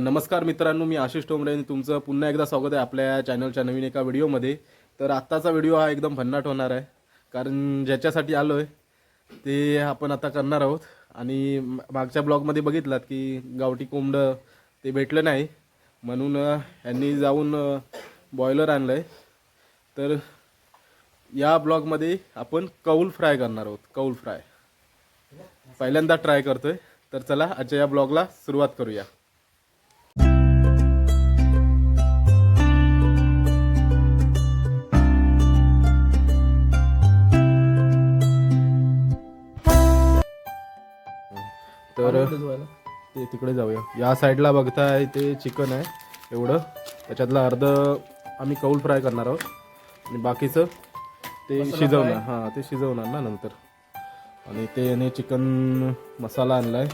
नमस्कार मित्रांनो मी आशिष टोमरे आणि तुमचं पुन्हा एकदा स्वागत आहे आपल्या चॅनलच्या नवीन एका व्हिडिओमध्ये. तर आत्ताचा व्हिडिओ हा एकदम भन्नाट होणार आहे कारण ज्याच्यासाठी आलो आहे ते आपण आता करणार आहोत. आणि मागच्या ब्लॉगमध्ये बघितलात की गावठी कोंबडं ते भेटलं नाही म्हणून यांनी जाऊन बॉयलर आणलं आहे तर या ब्लॉगमध्ये आपण कौल फ्राय करणार आहोत कौल फ्राय. पहिल्यांदा ट्राय करतोय. तर चला आजच्या या ब्लॉगला सुरुवात करूया. तर ते तिकडे जाऊया. या साईडला बघताय ते चिकन आहे एवढं. त्याच्यातलं अर्ध आम्ही कौल फ्राय करणार आहोत. आणि बाकीचं ते शिजवणार. हां ते शिजवणार ना नंतर. आणि ते याने चिकन मसाला आणलाय.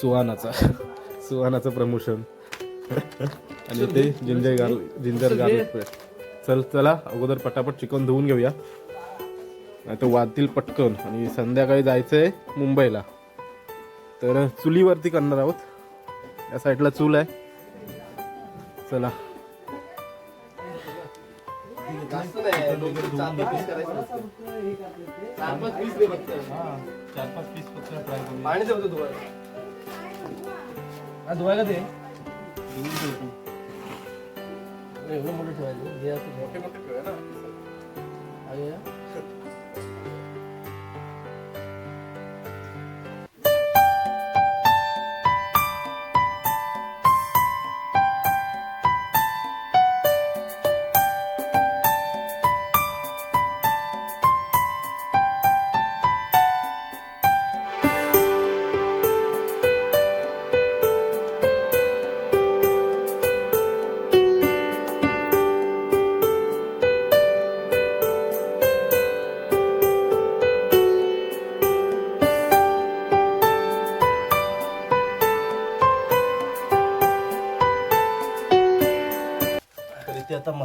सुहानाचा. सुहानाचं प्रमोशन. आणि ते जिंजर गार्ल जिंजर गार्लिक चल चला अगोदर पटापट चिकन धुवून घेऊया. नाही तर वादतील पटकन. आणि संध्याकाळी जायचंय मुंबईला. तर चुलीवरती करणार आहोत. या साईडला चूल आहे. चला. धुवायला ते धुवायला दे एवढं मोठं ठेवायचं मोठे मोठे ठेवा ना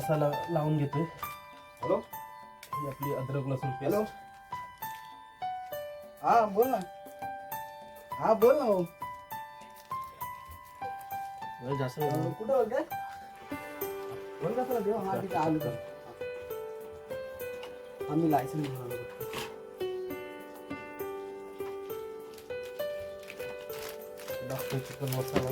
मसाला लावून घेतोय. हॅलो? ही आपली अद्रक लसूण हॅलो? पेस्ट हा बोल ना. हा बोल ना भाऊ. जरा जास्त अं, कुठं बोलते? बोल कसं देव हा तिथे आलो. तर आम्ही लायसन्स घेऊन आलो. टाकतोय चिकन मसाला.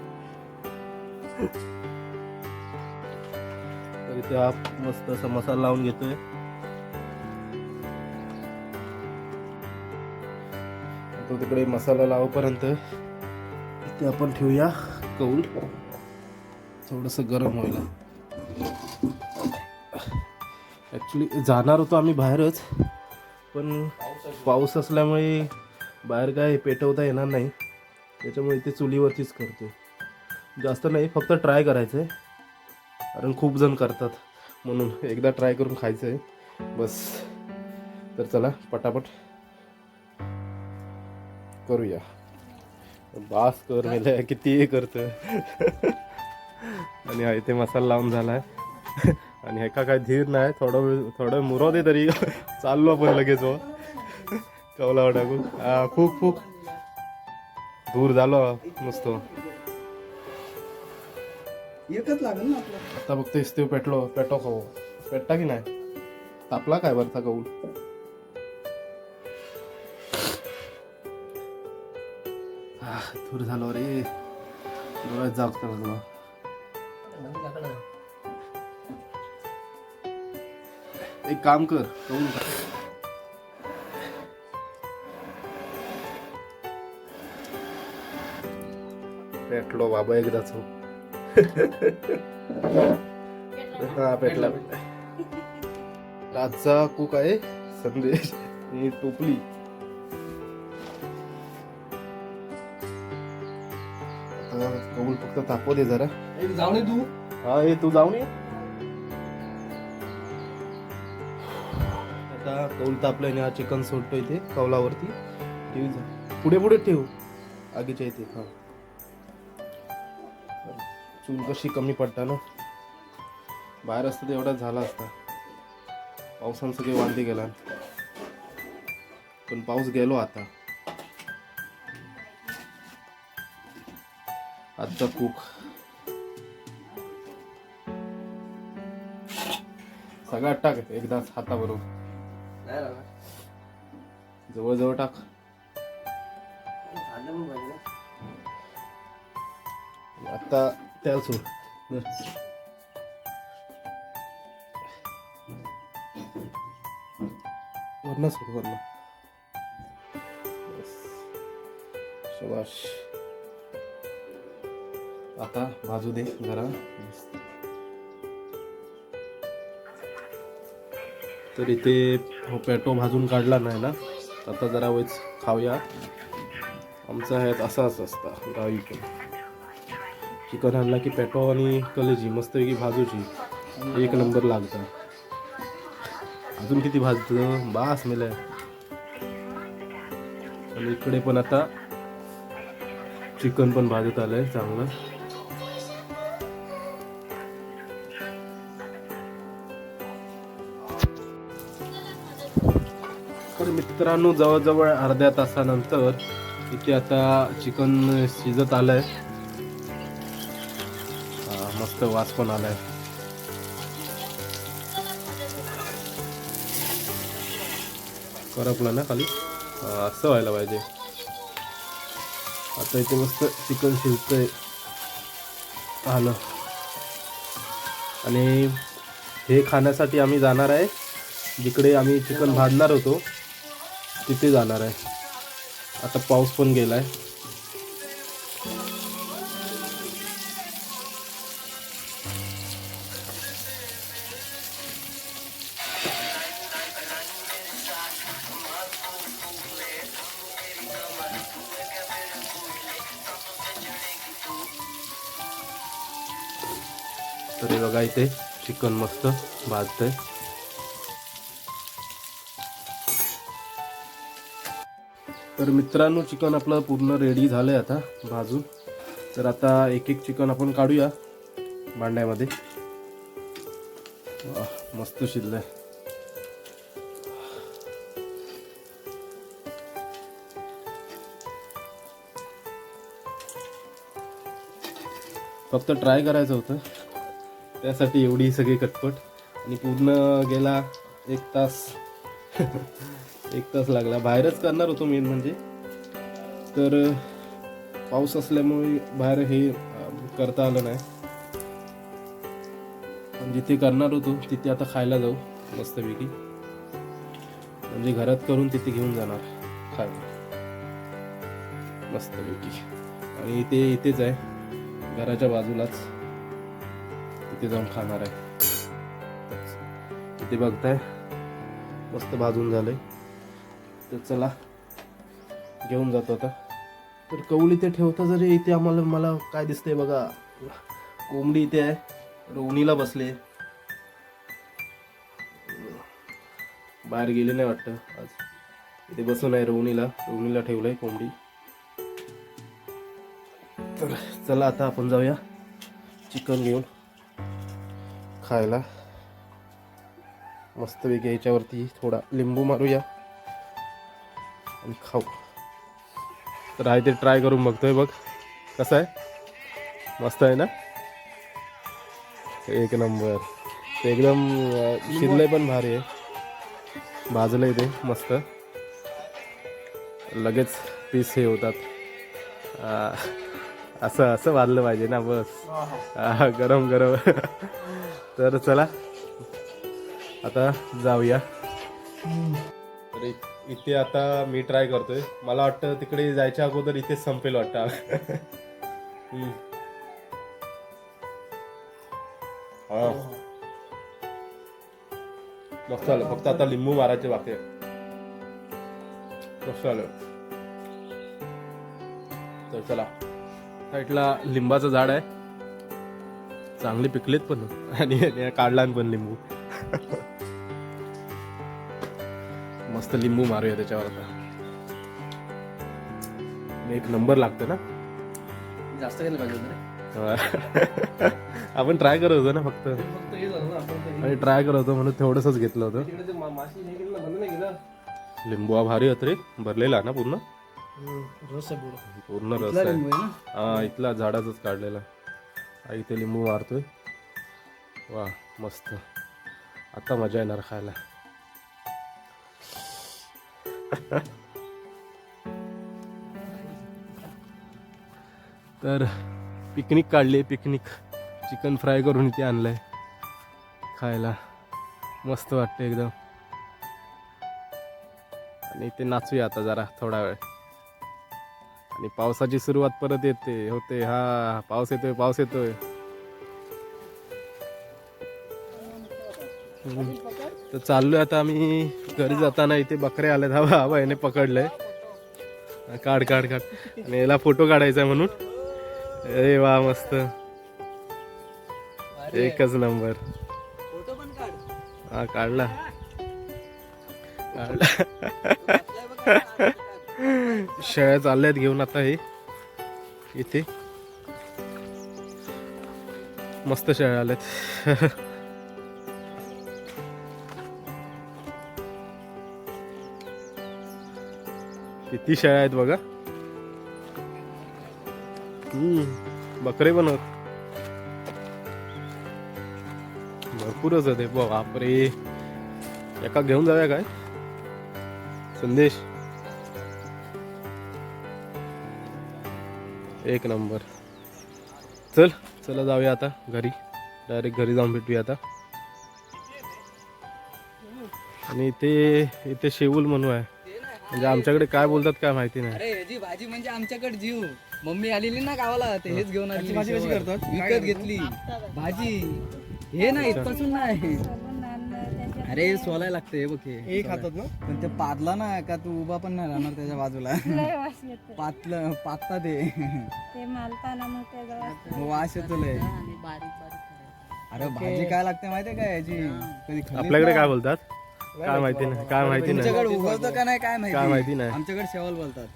तर हा मस्त असा मसाला लावून घेतोय. तो तिकडे मसाला लावपर्यंत ते आपण ठेवूया. कौल. थोडस गरम व्हायला. ॲक्च्युली जाणार होतो आम्ही बाहेरच पण पाऊस असल्यामुळे बाहेर काय पेटवता येणार नाही. त्याच्यामुळे इथे चुलीवरतीच करतो जास्त नाही फक्त ट्राय करायचं आहे कारण खूप जण करतात. म्हणून एकदा ट्राय करून खायचं आहे बस. तर चला पटापट. करूया. बास कर मेले किती हे करतं आणि हा इथे मसाला लावून आहे आणि ह्याका काय धीर नाही थोडं वेळ थोडं मुरव दे तरी. चाललो आपण लगेच हो. कवला टाकून. खूप खूप दूर झालो नुसतो एकच लागेल ना आपलं. आता बघतेस ते पेटलो पेटो खाऊ. पेटता की नाही? तापला काय वरचा कौल? दूर झालो रे. डोळ्यात जाग लागलो एक काम कर कौल पेटलो बाबा एकदाच. हा पेटला आजचा कुक आहे संदेश. ही टोपली. कबूल फक्त तापव दे जरा. ये तू. हा हे तू जाऊन ये. आता कौल तापलं आणि हा चिकन सोडतो इथे कौलावरती. ठेव जा. पुढे पुढे ठेव. आगीच्या इथे हा. चूल कशी कमी पडता ना? बाहेर असतं तर एवढा झाला असता. पावसानं सगळे वांदे गेला पण पाऊस गेलो आता. आजचा कुक सगळ्यात टाक एकदाच हाताबरोबर नाही लागला. जवळ जवळ टाक. आता त्याला सोड. धर. वरनं सोड वरनं. बस. शाबाश आता भाजू दे जरा. तर इथे हो पेटो भाजून काढला नाही ना आता जरा वेच खाऊया. आमचा ह्यात असाच असता गावी पण. चिकन आणला की पेटो आणि कलेजी मस्तपैकी भाजूची. एक नंबर लागतं. अजून किती भाजतं? बास मेल आणि इकडे पण आता चिकन पण भाजत आलंय चांगलं. तर मित्रांनो जवळजवळ अर्ध्या तासानंतर इथे आता चिकन शिजत आलंय. आहे मस्त वास पण आलाय. करपला ना खाली? असं व्हायला पाहिजे. आता इथे मस्त चिकन शिजतंय. आलं. आणि हे खाण्यासाठी आम्ही जाणार आहे. जिकडे आम्ही चिकन भाजणार होतो तिथे जाणार आहे. आता पाऊस पण गेलाय. तर हे बघा इथे. चिकन मस्त भाजतंय. तर मित्रांनो चिकन आपलं पूर्ण रेडी झालंय आता भाजून. तर आता एक एक चिकन आपण काढूया भांड्यामध्ये. मस्त शिजलंय. फक्त ट्राय करायचं होतं. त्यासाठी एवढी सगळी कटपट. आणि पूर्ण गेला एक तास. एक तास लागला. बाहेरच करणार होतो मेन म्हणजे. तर पाऊस असल्यामुळे बाहेर हे करता आलं नाही. पण जिथे करणार होतो तिथे आता खायला जाऊ मस्तपैकी. म्हणजे घरात करून तिथे घेऊन जाणार खायला. मस्तपैकी. आणि इथे इथेच आहे घराच्या बाजूलाच. तिथे जाऊन खाणार आहे. इथे बघताय मस्त भाजून झालंय. तर चला घेऊन जातो आता. तर कवली ते ठेवता जरी इथे आम्हाला मला काय दिसतंय बघा. कोंबडी इथे आहे. रोवणीला बसले. बाहेर गेले नाही वाटतं आज. इथे बसून आहे रोवणीला. रोवणीला ठेवलंय कोंबडी. तर चला आता आपण जाऊया. चिकन घेऊन. खायला. मस्तपैकी याच्यावरती थोडा लिंबू मारूया आणि खाऊ. तर आहे ते ट्राय करून बघतोय बघ. कसं आहे? मस्त आहे ना? एक नंबर. ते एकदम शिजलंय पण भारी आहे. भाजलंय ते मस्त. लगेच पीस हे होतात. असं असं भाजलं पाहिजे ना बस. गरम गरम. तर चला आता जाऊया. तर इथे आता मी ट्राय करतोय. मला वाटतं तिकडे जायच्या अगोदर इथे संपेल वाटतं. हा. मस्त आलं फक्त आता लिंबू मारायचे बाकी मस्त आलं. तर चला. साईडला लिंबाचं झाड आहे. चांगले पिकलेत पण. आणि काढला पण लिंबू. मस्त लिंबू मारूया त्याच्यावर आता. एक नंबर लागतं ना? जास्त केलं पाहिजे. आपण ट्राय करत होतो ना फक्त. आणि ट्राय करत होतो म्हणून थोडंसंच घेतलं होतं. लिंबू हा भारी होत रे. भरलेला ना पूर्ण? रस आहे पूर्ण. पूर्ण रस आहे. हा इथला झाडाचाच काढलेला. हा इथे लिंबू मारतोय. वा मस्त. आता मजा येणार खायला. तर पिकनिक काढली पिकनिक. चिकन फ्राय करून इथे आणलंय. खायला. मस्त वाटतं एकदम. आणि इथे नाचूया आता जरा थोडा वेळ. आणि पावसाची सुरुवात परत येते होते हा पाऊस येतोय पाऊस येतोय. तर चाललोय आता आम्ही घरी जाताना इथे बकरे आलेत हवा हवा याने पकडलंय. काढ काढ काढ. आणि याला फोटो काढायचा म्हणून. अरे वा मस्त. एकच नंबर. हा काढला. काढला. शेळ्या चालल्यात घेऊन आता हे. इथे. मस्त शेळ्या आल्यात. किती शेळ्या आहेत बघा. हम्म बकरे पण होत भरपूरच होते बापरे. एका घेऊन जाऊया काय? संदेश. एक नंबर. चल चला जाऊया आता घरी. डायरेक्ट घरी जाऊन भेटूया आता. आणि इथे इथे शेवूल म्हणू आहे. म्हणजे आमच्याकडे काय बोलतात काय माहिती नाही. अरे ह्याची भाजी म्हणजे आमच्याकडे जीव. मम्मी आलेली ना गावाला ते हेच घेऊन आली. भाजी कशी. करतात? विकत घेतली. भाजी. हे नाही इथपासून नाही. अरे सोलायला लागते हे बघ हे हे खातात ना? पण ते पादला ना का तू उभा पण नाही राहणार त्याच्या बाजूला? लय वास येतो पातलं पातता ते. ते मालताना मग त्याचा वास येतो लय अरे भाजी काय लागते माहितीये का याची? कधी आपल्याकडे नाही? काय बोलतात? काय माहिती नाही काय माहिती नाही. तुमच्याकडे उगवतं का नाही काय माहिती? काय माहिती नाही. आमच्याकडे शेवल बोलतात.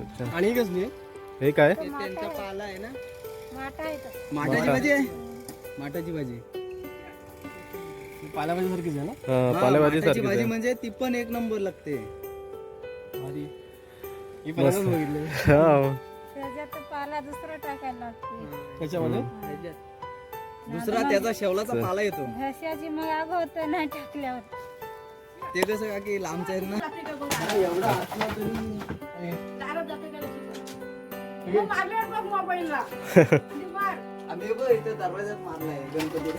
अच्छा. आणि ही कसली हे काय? ते त्यांचा पाला आहे ना. माटा येतो माटाची भाजी. आहे माटाची भाजी. पाल्याभाजी सारखीच आहे ना? हा, पालेभाजी सारखीच भाजी आहे. म्हणजे ती पण एक नंबर लागते. भारी ही पहिल्यांदाच बघितली. हा. त्याच्यात पाला दुसरा टाकायला लागते. त्याच्यामध्ये? दुसरा त्याचा शेवलाचा पाला येतो. घशाची मग आग होत टाकल्यावर. ते कसं का की लांबचा आहे ना एवढा असला तरी आम्ही बघ इथं दरवाज्यात मारलाय गणपती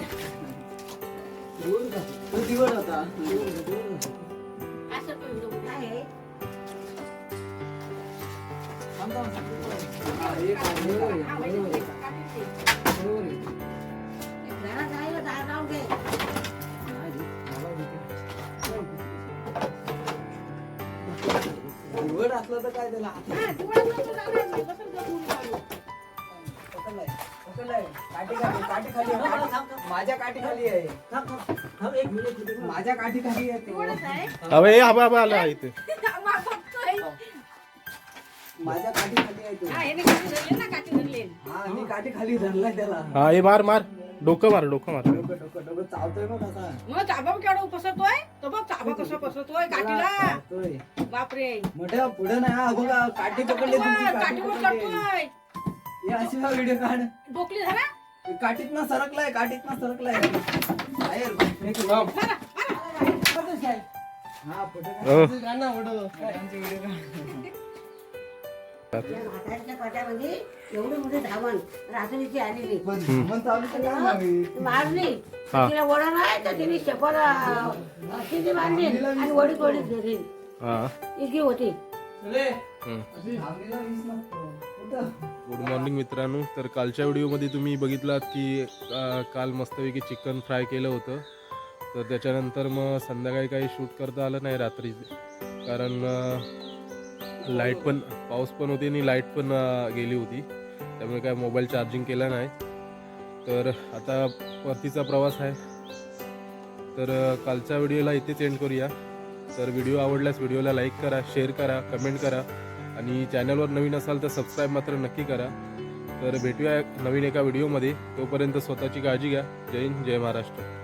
तो दिवस होता असलं तर काय त्याला पकडलाय, पकडलाय. काठी खाली, काठी खाली आहे, काठी- माझ्या काठी खाली आहे माझ्या काठी खाली आहे तो. अबे हे हबा हबा आला इथे माझ्या काठी खाली आहे तो हा मी काठी खाली धरलाय त्याला हा हे मार मार डोकं मार डोकं मार डोकं डोकं डोकं चावतोय बघ कसा मग चाबा केवढा पसरतोय तो बघ चाबा कसा पसरतोय काठीला चावतोय. बापरे मोठ्या पुढे नाही हा बघा काठी पकडली तुमची काठी काठीवर पकडली चढतोय हे अशी हा व्हिडिओ काढ. डोकली झाला? काठीत ना सरकलाय काठीत ना सरकलाय. बाहेर. हा पुढे अह, काढ. ना फोटो व्हिडिओ काढ. म्हातारीच्या पाट्यामध्ये एवढी मोठी धावण रात्रीची आलेली. पण धावण चालू तर काय नाही. मारली. हा. तिला वडा नाही तर तिने शेपड तिने मारली आणि वडी तोडीत घरी. हा. इतकी होती. हम्म. धावणीला वीस नसतो. गुड मॉर्निंग मित्रांनो. तर कालच्या व्हिडिओमध्ये तुम्ही बघितलात की काल मस्तपैकी चिकन फ्राय केलं होतं. तर त्याच्यानंतर मग संध्याकाळी काही शूट करता आलं नाही रात्री. कारण लाइट पण पाऊस पण होती आणि लाइट पण गेली होती. त्यामुळे काय मोबाईल चार्जिंग केला नाही. तर आता परतीचा प्रवास आहे. तर कालच्या व्हिडिओला इथेच एंड करूया. तर व्हिडिओ आवडल्यास व्हिडिओला लाईक करा शेअर करा कमेंट करा. आणि चॅनलवर नवीन असाल तर सबस्क्राईब मात्र नक्की करा. तर भेटूया नवीन एका व्हिडिओमध्ये तोपर्यंत स्वतःची काळजी घ्या. जय हिंद जय महाराष्ट्र.